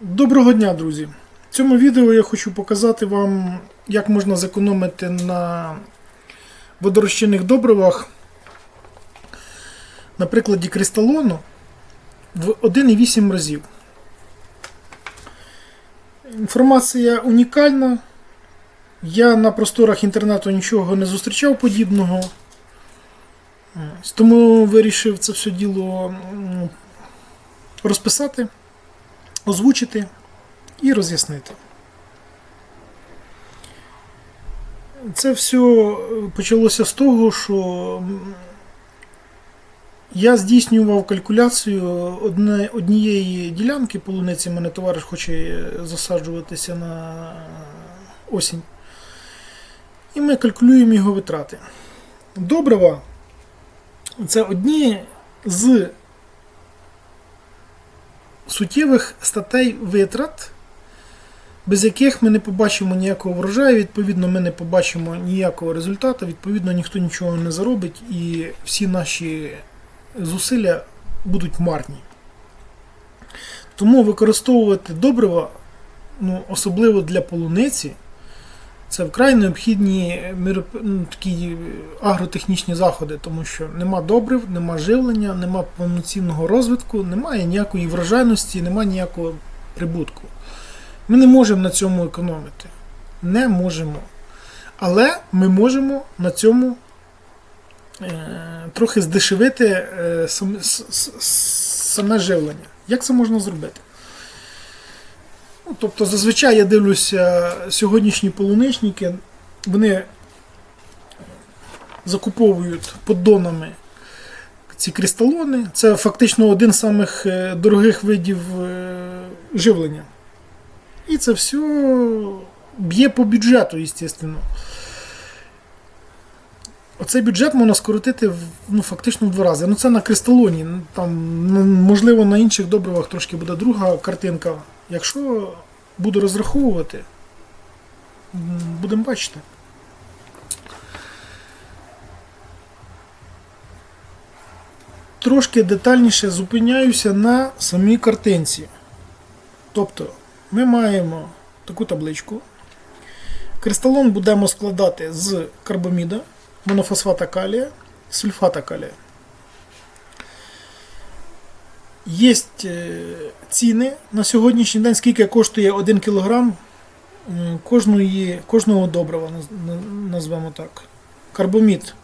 Доброго дня, друзі! В цьому відео я хочу показати вам, як можна зекономити на водорозчинних добривах на прикладі кристалону в 1,8 разів. Інформація унікальна. Я на просторах інтернету нічого не зустрічав подібного. Тому вирішив це все діло розписати озвучити і роз'яснити. Це все почалося з того, що я здійснював калькуляцію однієї ділянки полуниці, мене товариш хоче засаджуватися на осінь. І ми калькулюємо його витрати. Добрива це одні з суттєвих статей витрат, без яких ми не побачимо ніякого врожаю, відповідно, ми не побачимо ніякого результату, відповідно, ніхто нічого не заробить і всі наші зусилля будуть марні. Тому використовувати добрива, ну, особливо для полуниці, це вкрай необхідні міроп- ну, такі агротехнічні заходи, тому що нема добрив, нема живлення, нема повноцінного розвитку, немає ніякої врожайності, немає ніякого прибутку. Ми не можемо на цьому економити. Не можемо. Але ми можемо на цьому е, трохи здешевити е, саме живлення. Як це можна зробити? Тобто, зазвичай я дивлюся сьогоднішні полуничники, вони закуповують поддонами ці кристалони. Це фактично один з самих е, дорогих видів е, живлення. І це все б'є по бюджету, звісно. Оцей бюджет можна скоротити ну, фактично в два рази. Ну це на кристалоні. Ну, Там, можливо, на інших добривах трошки буде друга картинка. Якщо буду розраховувати, будемо бачити. Трошки детальніше зупиняюся на самій картинці. Тобто, ми маємо таку табличку. Кристалон будемо складати з карбаміда, монофосфата калія, сульфата калія. Є ціни на сьогоднішній день, скільки коштує 1 кг кожної, кожного добрива, наз- назвемо так. Карбомід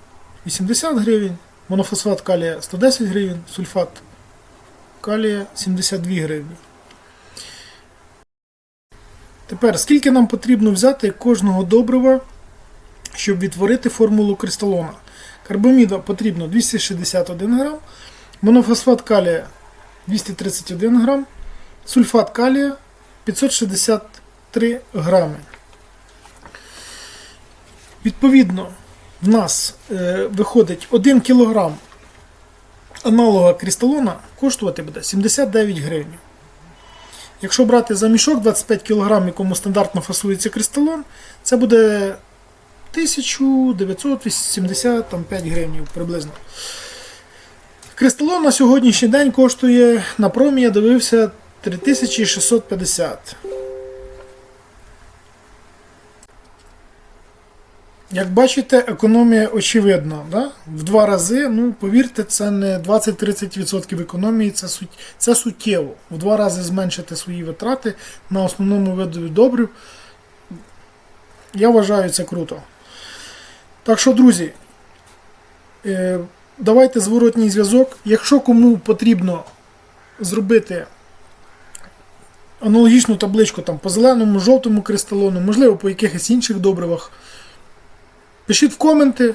80 гривень, монофосфат калія 110 гривень, сульфат калія 72 гривні. Тепер, скільки нам потрібно взяти кожного добрива, щоб відтворити формулу кристалона? Карбоміда потрібно 261 грам, монофосфат калія 231 грам, сульфат калія 563 грами. Відповідно, в нас е, виходить 1 кг аналога кристалона коштувати буде 79 гривень. Якщо брати за мішок 25 кг, якому стандартно фасується кристалон, це буде 1985 гривень приблизно. Кристалон на сьогоднішній день коштує на промі, я дивився 3650. Як бачите, економія очевидна. Да? В два рази, ну повірте, це не 20-30% економії, це, суть, це суттєво. В два рази зменшити свої витрати на основному виду добрив. Я вважаю це круто. Так що, друзі, е, давайте зворотній зв'язок. Якщо кому потрібно зробити аналогічну табличку там, по зеленому, жовтому кристалону, можливо, по якихось інших добривах. Пишіть в коменти,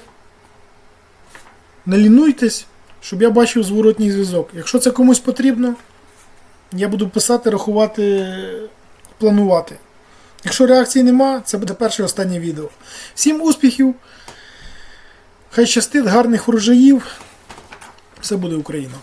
не лінуйтесь, щоб я бачив зворотній зв'язок. Якщо це комусь потрібно, я буду писати, рахувати, планувати. Якщо реакції нема, це буде перше і останнє відео. Всім успіхів! Хай щастить, гарних урожаїв. Все буде Україна!